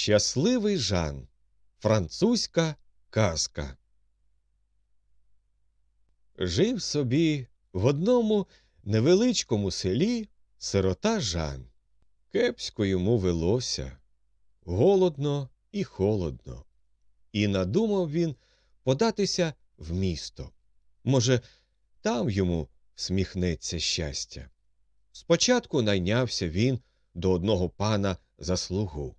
Щасливий Жан. Французька казка. Жив собі в одному невеличкому селі сирота Жан. Кепсько йому велося, голодно і холодно. І надумав він податися в місто. Може, там йому сміхнеться щастя. Спочатку найнявся він до одного пана за слугу.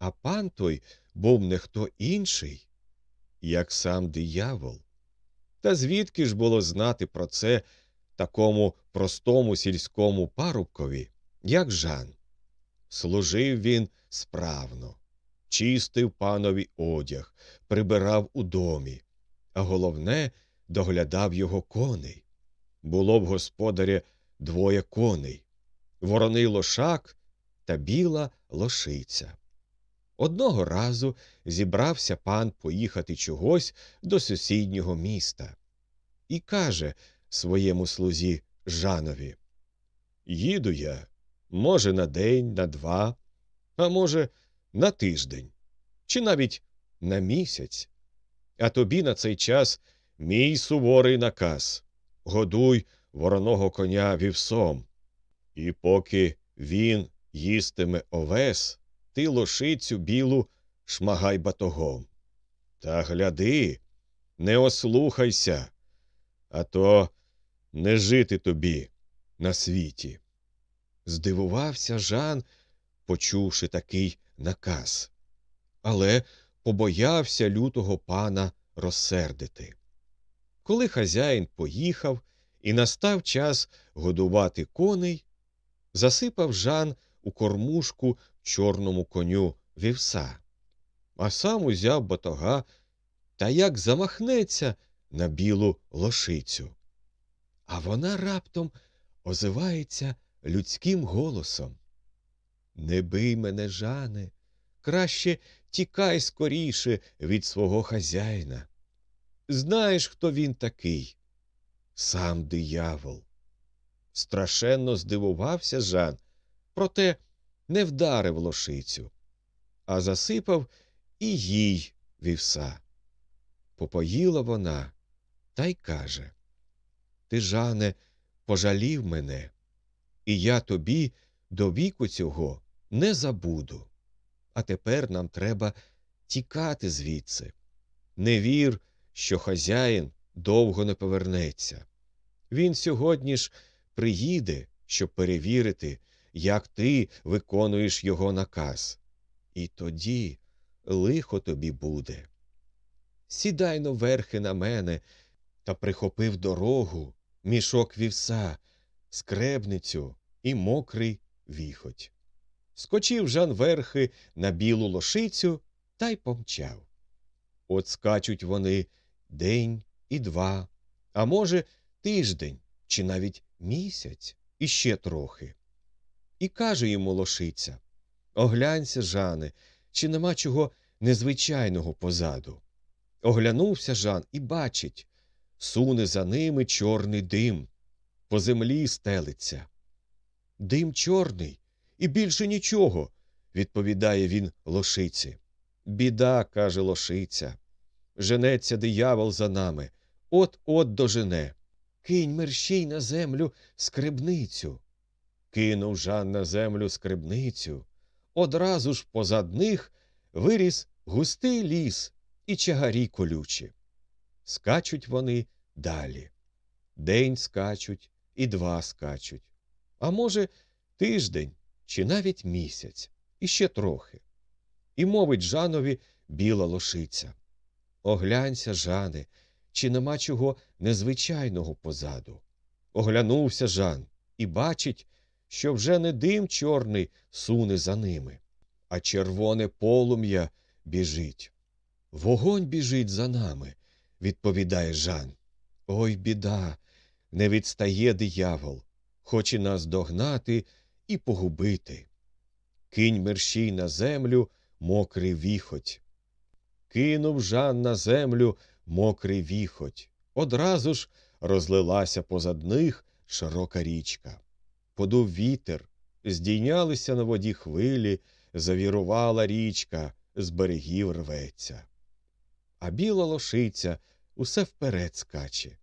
А пан той був не хто інший, як сам диявол. Та звідки ж було знати про це такому простому сільському парубкові, як Жан? Служив він справно, чистив панові одяг, прибирав у домі, а головне, доглядав його коней. Було в господаря двоє коней вороний лошак та біла лошиця. Одного разу зібрався пан поїхати чогось до сусіднього міста і каже своєму слузі Жанові Їду я, може, на день, на два, а може, на тиждень, чи навіть на місяць. А тобі на цей час мій суворий наказ годуй вороного коня вівсом. І поки він їстиме овес, ти лошицю білу шмагай батогом. Та гляди, не ослухайся, а то не жити тобі на світі. Здивувався Жан, почувши такий наказ, але побоявся лютого пана розсердити. Коли хазяїн поїхав і настав час годувати коней, засипав Жан у кормушку чорному коню вівса, а сам узяв батога та як замахнеться на білу лошицю. А вона раптом озивається людським голосом. Не бий мене, Жане, краще тікай скоріше від свого хазяїна. Знаєш, хто він такий? Сам диявол. Страшенно здивувався Жан, проте не вдарив лошицю, а засипав і їй вівса. Попоїла вона та й каже Ти, Жане, пожалів мене, і я тобі до віку цього не забуду. А тепер нам треба тікати звідси. Не вір, що хазяїн довго не повернеться. Він сьогодні ж приїде, щоб перевірити, як ти виконуєш його наказ. І тоді лихо тобі буде. Сідай но верхи на мене та прихопив дорогу, мішок вівса, скребницю і мокрий віхоть. Скочив Жан верхи на білу лошицю та й помчав. От скачуть вони день і два, а може, тиждень чи навіть місяць і ще трохи. І каже йому лошиця Оглянься, Жане, чи нема чого незвичайного позаду. Оглянувся Жан і бачить суне за ними чорний дим, по землі стелиться. Дим чорний і більше нічого, відповідає він лошиці. Біда, каже лошиця. Женеться диявол за нами, от от дожене. Кинь мерщій на землю скребницю. Кинув Жан на землю скребницю. Одразу ж позад них виріс густий ліс і чагарі колючі. Скачуть вони далі. День скачуть і два скачуть. А може, тиждень чи навіть місяць, і ще трохи. І мовить Жанові біла лошиця. Оглянься, Жане, чи нема чого незвичайного позаду. Оглянувся Жан і бачить, що вже не дим чорний суне за ними, а червоне полум'я біжить. Вогонь біжить за нами, відповідає Жан. Ой, біда, не відстає диявол, хоче нас догнати і погубити. Кинь мерщій на землю мокрий віхоть. Кинув Жан на землю мокрий віхоть. Одразу ж розлилася позад них широка річка. Подув вітер, здійнялися на воді хвилі, завірувала річка, з берегів рветься. А біла лошиця усе вперед скаче.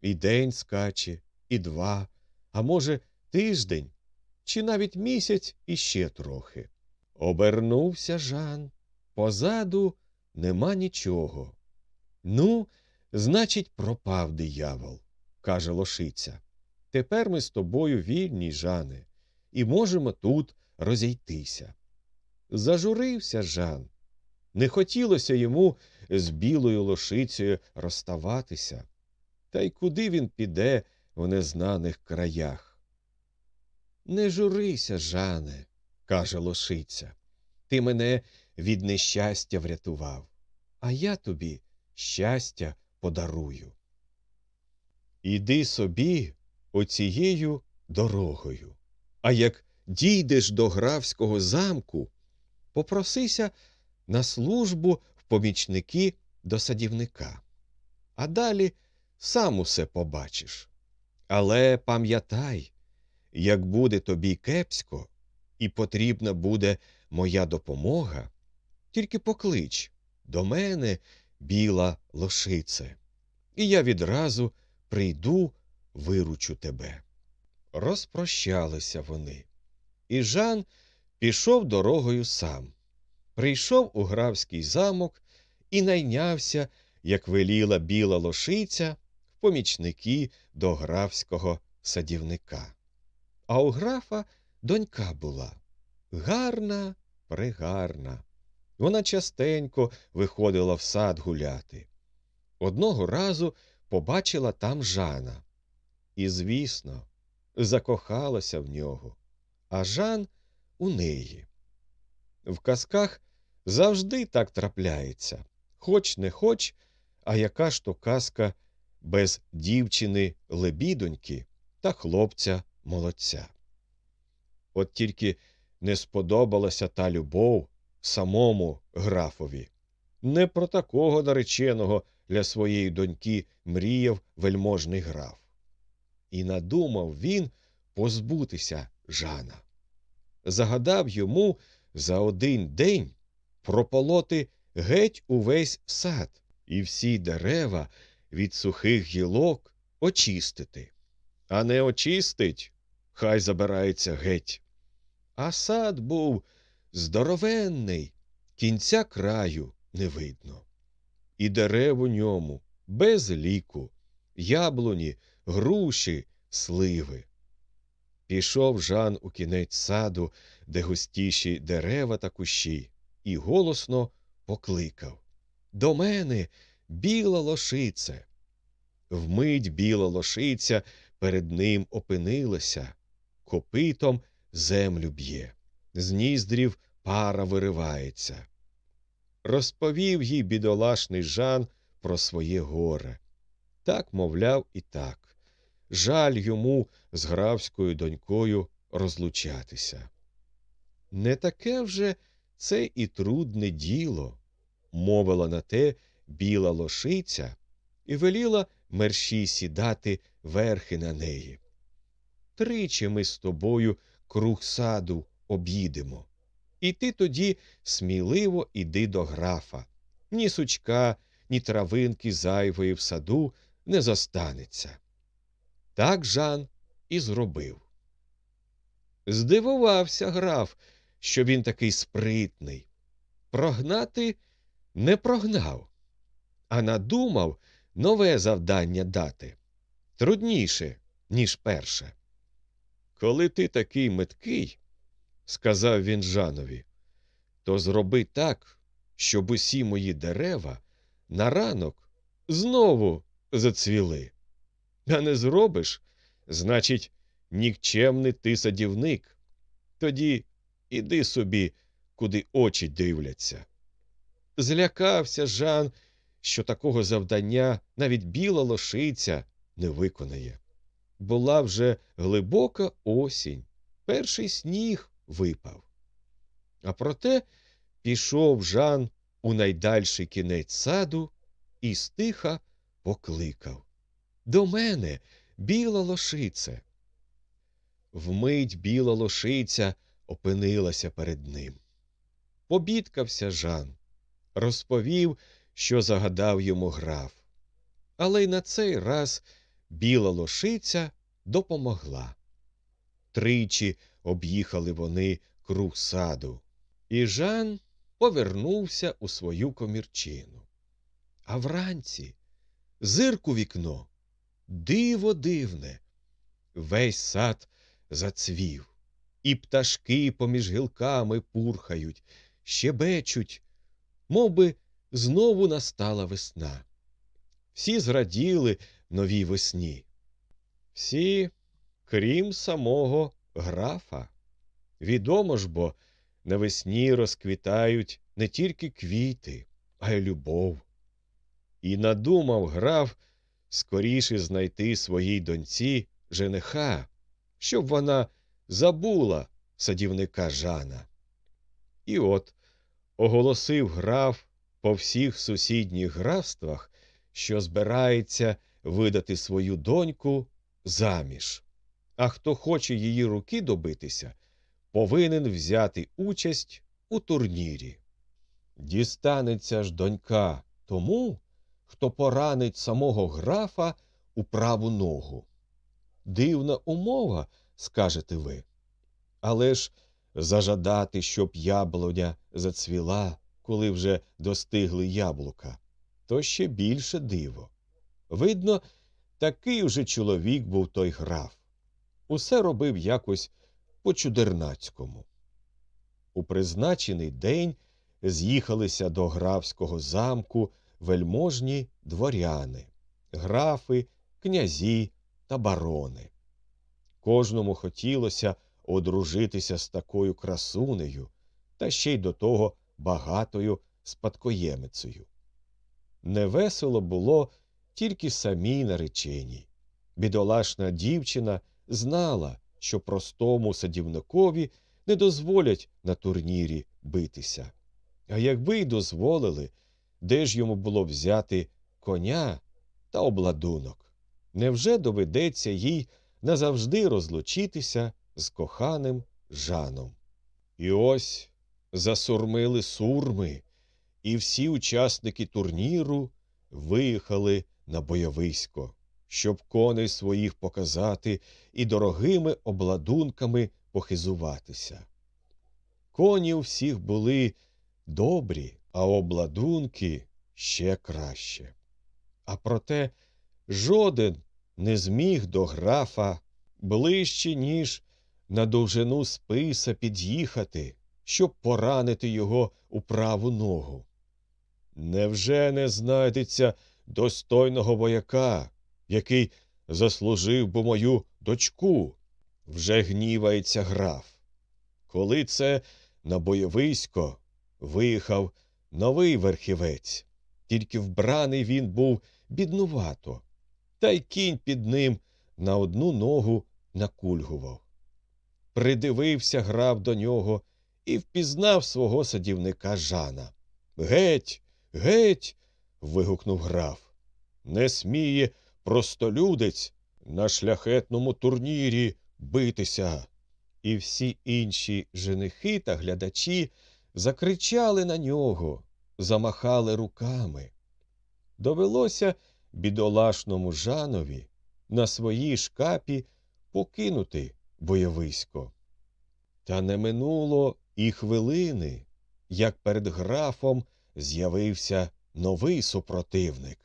І день скаче, і два, а може, тиждень, чи навіть місяць іще трохи. Обернувся Жан. Позаду нема нічого. Ну, значить, пропав диявол, каже лошиця. Тепер ми з тобою вільні, Жане, і можемо тут розійтися. Зажурився Жан. Не хотілося йому з білою лошицею розставатися. Та й куди він піде в незнаних краях? Не журися, Жане, каже лошиця. Ти мене від нещастя врятував, а я тобі щастя подарую. Іди собі оцією дорогою. А як дійдеш до графського замку, попросися на службу в помічники до садівника. А далі сам усе побачиш. Але пам'ятай, як буде тобі кепсько, і потрібна буде моя допомога, тільки поклич до мене, біла лошице, і я відразу прийду, виручу тебе. Розпрощалися вони, і Жан пішов дорогою сам. Прийшов у графський замок і найнявся, як веліла біла лошиця, в помічники до графського садівника. А у графа донька була гарна, прегарна. Вона частенько виходила в сад гуляти. Одного разу побачила там Жана. І, звісно, закохалася в нього, а Жан у неї. В казках завжди так трапляється, хоч не хоч, а яка ж то казка без дівчини лебідоньки та хлопця молодця. От тільки не сподобалася та любов самому графові. Не про такого нареченого для своєї доньки мріяв вельможний граф. І надумав він позбутися Жана. Загадав йому за один день прополоти геть увесь сад і всі дерева від сухих гілок очистити. А не очистить, хай забирається геть. А сад був здоровенний, кінця краю не видно. І дерев у ньому без ліку, яблуні, груші, сливи. Пішов Жан у кінець саду, де густіші дерева та кущі, і голосно покликав До мене, біла лошице. Вмить біла лошиця перед ним опинилася, копитом землю б'є, з ніздрів пара виривається. Розповів їй бідолашний Жан про своє горе. Так, мовляв, і так. Жаль йому з графською донькою розлучатися. Не таке вже це і трудне діло, мовила на те біла лошиця і веліла мерщій сідати верхи на неї. Тричі ми з тобою круг саду об'їдемо. І ти тоді сміливо іди до графа. Ні сучка, ні травинки зайвої в саду не зостанеться. Так Жан і зробив. Здивувався граф, що він такий спритний. Прогнати не прогнав, а надумав нове завдання дати трудніше, ніж перше. Коли ти такий меткий, сказав він Жанові, то зроби так, щоб усі мої дерева на ранок знову зацвіли. А не зробиш, значить, нікчемний ти садівник. Тоді іди собі, куди очі дивляться. Злякався Жан, що такого завдання навіть біла лошиця не виконає. Була вже глибока осінь, перший сніг випав. А проте пішов Жан у найдальший кінець саду і стиха покликав До мене, біла лошице. Вмить біла лошиця опинилася перед ним. Побідкався Жан, розповів, що загадав йому граф. Але й на цей раз біла лошиця допомогла. Тричі об'їхали вони круг саду, і Жан повернувся у свою комірчину. А вранці зирк у вікно, диво дивне. Весь сад зацвів, і пташки поміж гілками пурхають, щебечуть, мов би знову настала весна. Всі зраділи новій весні. Всі, крім самого графа. Відомо ж бо, навесні розквітають не тільки квіти, а й любов. І надумав граф скоріше знайти своїй доньці жениха, щоб вона забула садівника Жана. І от оголосив граф по всіх сусідніх графствах, що збирається видати свою доньку заміж. А хто хоче її руки добитися, повинен взяти участь у турнірі. Дістанеться ж донька тому, хто поранить самого графа у праву ногу. Дивна умова, скажете ви. Але ж зажадати, щоб яблуня зацвіла, коли вже достигли яблука, то ще більше диво. Видно, такий уже чоловік був той граф. Усе робив якось по чудернацькому. У призначений день з'їхалися до графського замку вельможні дворяни, графи, князі та барони. Кожному хотілося одружитися з такою красунею, та ще й до того багатою спадкоємицею. Невесело було тільки самій нареченій. Бідолашна дівчина знала, що простому садівникові не дозволять на турнірі битися. А якби й дозволили, де ж йому було взяти коня та обладунок? Невже доведеться їй назавжди розлучитися з коханим Жаном? І ось засурмили сурми, і всі учасники турніру виїхали на бойовисько, щоб коней своїх показати і дорогими обладунками похизуватися. Коні у всіх були добрі, а обладунки ще краще. А проте жоден не зміг до графа ближче, ніж на довжину списа під'їхати, щоб поранити його у праву ногу. Невже не знайдеться достойного вояка, який заслужив би мою дочку? Вже гнівається граф. Коли це на бойовисько виїхав новий верхівець, тільки вбраний він був біднувато, та й кінь під ним на одну ногу накульгував. Придивився граф до нього і впізнав свого садівника Жана. Геть, геть. вигукнув граф. Не сміє простолюдець на шляхетному турнірі битися. І всі інші женихи та глядачі закричали на нього, замахали руками. Довелося бідолашному Жанові на своїй шкапі покинути бойовисько. Та не минуло і хвилини, як перед графом з'явився новий супротивник.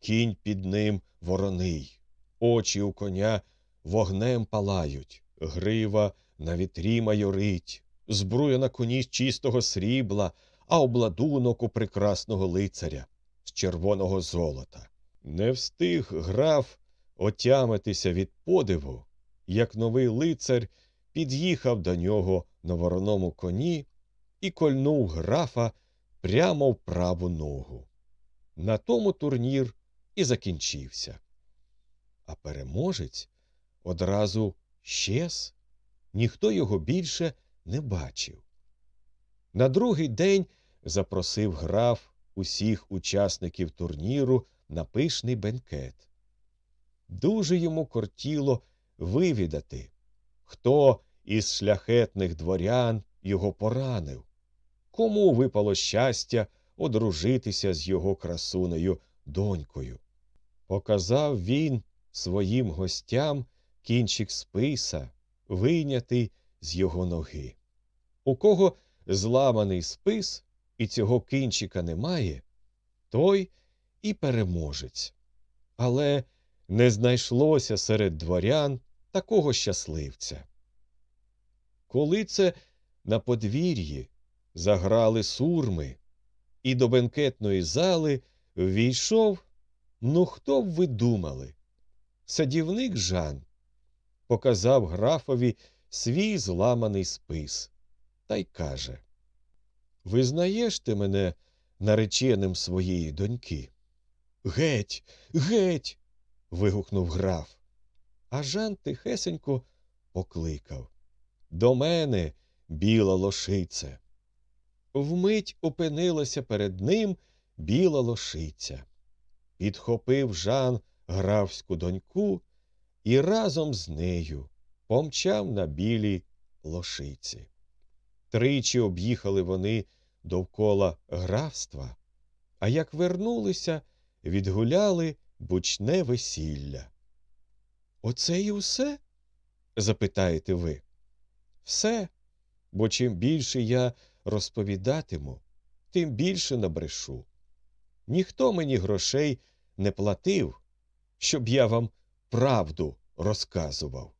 Кінь під ним вороний, очі у коня вогнем палають, грива на вітрі майорить, збруя на коні з чистого срібла, а обладунок у прекрасного лицаря з червоного золота. Не встиг граф отямитися від подиву, як новий лицар під'їхав до нього на вороному коні і кольнув графа прямо в праву ногу. На тому турнір і закінчився. А переможець одразу щез, ніхто його більше не бачив. На другий день запросив граф усіх учасників турніру на пишний бенкет. Дуже йому кортіло вивідати, хто із шляхетних дворян його поранив, кому випало щастя одружитися з його красунею донькою. Показав він своїм гостям кінчик списа, вийнятий з його ноги. У кого зламаний спис і цього кінчика немає, той і переможець. Але не знайшлося серед дворян такого щасливця. Коли це на подвір'ї заграли сурми, і до бенкетної зали ввійшов, ну хто б ви думали? Садівник Жан показав графові свій зламаний спис та й каже Визнаєш ти мене нареченим своєї доньки? Геть, геть. вигукнув граф. А Жан тихесенько покликав До мене, біла лошице. Вмить опинилася перед ним біла лошиця. Підхопив Жан графську доньку і разом з нею помчав на білій лошиці. Тричі об'їхали вони довкола графства, а як вернулися, відгуляли бучне весілля. Оце й усе? запитаєте ви. Все, бо чим більше я розповідатиму, тим більше набрешу. Ніхто мені грошей не платив, щоб я вам правду розказував.